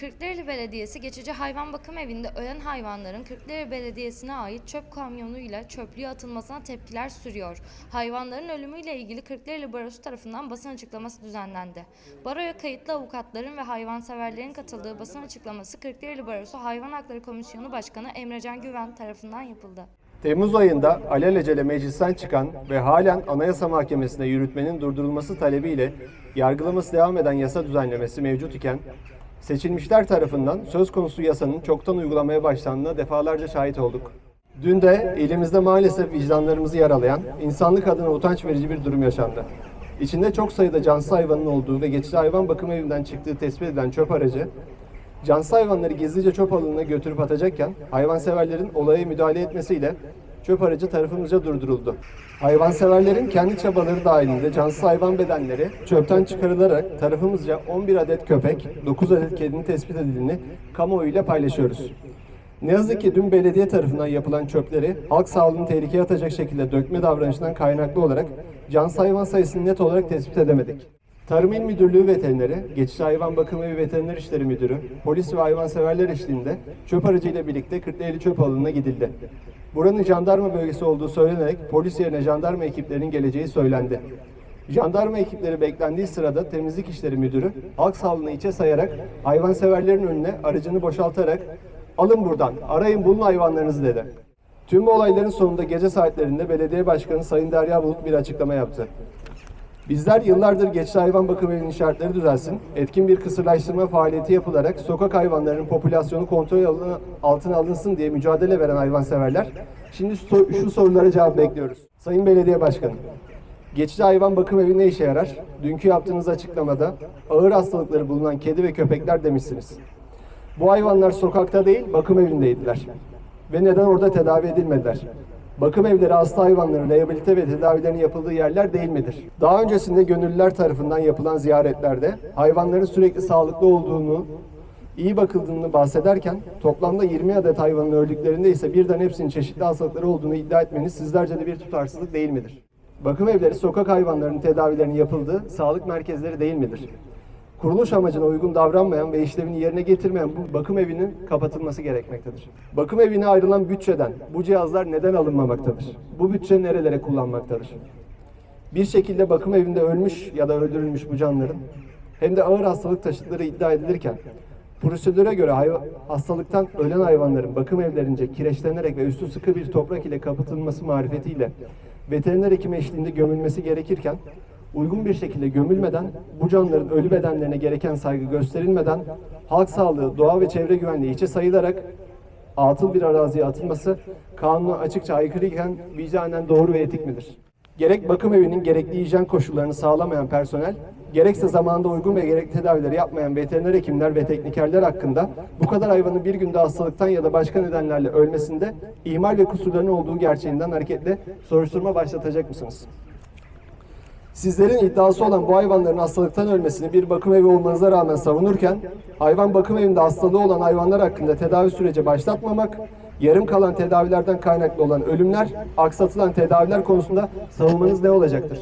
Kırklareli Belediyesi geçici hayvan bakım evinde ölen hayvanların Kırklareli Belediyesi'ne ait çöp kamyonuyla çöplüğe atılmasına tepkiler sürüyor. Hayvanların ölümüyle ilgili Kırklareli Barosu tarafından basın açıklaması düzenlendi. Baroya kayıtlı avukatların ve hayvanseverlerin katıldığı basın açıklaması Kırklareli Barosu Hayvan Hakları Komisyonu Başkanı Emrecan Güven tarafından yapıldı. Temmuz ayında alelacele meclisten çıkan ve halen Anayasa Mahkemesi'ne yürütmenin durdurulması talebiyle yargılaması devam eden yasa düzenlemesi mevcut iken, seçilmişler tarafından söz konusu yasanın çoktan uygulamaya başlandığına defalarca şahit olduk. Dün de elimizde maalesef vicdanlarımızı yaralayan, insanlık adına utanç verici bir durum yaşandı. İçinde çok sayıda cansız hayvanın olduğu ve geçici hayvan bakım evinden çıktığı tespit edilen çöp aracı, Cansız hayvanları gizlice çöp alanına götürüp atacakken hayvanseverlerin olaya müdahale etmesiyle çöp aracı tarafımızca durduruldu. Hayvanseverlerin kendi çabaları dahilinde cansız hayvan bedenleri çöpten çıkarılarak tarafımızca 11 adet köpek, 9 adet kedinin tespit edildiğini kamuoyuyla paylaşıyoruz. Ne yazık ki dün belediye tarafından yapılan çöpleri halk sağlığını tehlikeye atacak şekilde dökme davranışından kaynaklı olarak cansız hayvan sayısını net olarak tespit edemedik. Tarım İl Müdürlüğü veterineri, Geçici Hayvan Bakımı ve Veteriner İşleri Müdürü, polis ve hayvanseverler eşliğinde çöp aracıyla birlikte Kırklareli çöp alanına gidildi. Buranın jandarma bölgesi olduğu söylenerek polis yerine jandarma ekiplerinin geleceği söylendi. Jandarma ekipleri beklendiği sırada temizlik işleri müdürü halk sağlığını içe sayarak hayvanseverlerin önüne aracını boşaltarak alın buradan arayın bulun hayvanlarınızı dedi. Tüm bu olayların sonunda gece saatlerinde belediye başkanı Sayın Derya Bulut bir açıklama yaptı. Bizler yıllardır geçici hayvan bakım evinin şartları düzelsin, etkin bir kısırlaştırma faaliyeti yapılarak sokak hayvanlarının popülasyonu kontrol altına- alınsın diye mücadele veren hayvanseverler, şimdi şu sorulara cevap bekliyoruz. Sayın Belediye Başkanı, geçici hayvan bakım evi ne işe yarar? Dünkü yaptığınız açıklamada ağır hastalıkları bulunan kedi ve köpekler demişsiniz. Bu hayvanlar sokakta değil, bakım evindeydiler. Ve neden orada tedavi edilmediler? Bakım evleri hasta hayvanların rehabilite ve tedavilerinin yapıldığı yerler değil midir? Daha öncesinde gönüllüler tarafından yapılan ziyaretlerde hayvanların sürekli sağlıklı olduğunu, iyi bakıldığını bahsederken toplamda 20 adet hayvanın öldüklerinde ise birden hepsinin çeşitli hastalıkları olduğunu iddia etmeniz sizlerce de bir tutarsızlık değil midir? Bakım evleri sokak hayvanlarının tedavilerinin yapıldığı sağlık merkezleri değil midir? Kuruluş amacına uygun davranmayan ve işlevini yerine getirmeyen bu bakım evinin kapatılması gerekmektedir. Bakım evine ayrılan bütçeden bu cihazlar neden alınmamaktadır? Bu bütçe nerelere kullanmaktadır? Bir şekilde bakım evinde ölmüş ya da öldürülmüş bu canlıların hem de ağır hastalık taşıdıkları iddia edilirken prosedüre göre hastalıktan ölen hayvanların bakım evlerince kireçlenerek ve üstü sıkı bir toprak ile kapatılması marifetiyle veteriner hekim eşliğinde gömülmesi gerekirken uygun bir şekilde gömülmeden bu canlıların ölü bedenlerine gereken saygı gösterilmeden halk sağlığı, doğa ve çevre güvenliği içe sayılarak atıl bir araziye atılması kanuna açıkça aykırıyken vicdanen doğru ve etik midir? Gerek bakım evinin gerekli hijyen koşullarını sağlamayan personel, gerekse zamanında uygun ve gerekli tedavileri yapmayan veteriner hekimler ve teknikerler hakkında bu kadar hayvanın bir günde hastalıktan ya da başka nedenlerle ölmesinde ihmal ve kusurların olduğu gerçeğinden hareketle soruşturma başlatacak mısınız? Sizlerin iddiası olan bu hayvanların hastalıktan ölmesini bir bakım evi olmanıza rağmen savunurken, hayvan bakım evinde hastalığı olan hayvanlar hakkında tedavi süreci başlatmamak, yarım kalan tedavilerden kaynaklı olan ölümler, aksatılan tedaviler konusunda savunmanız ne olacaktır?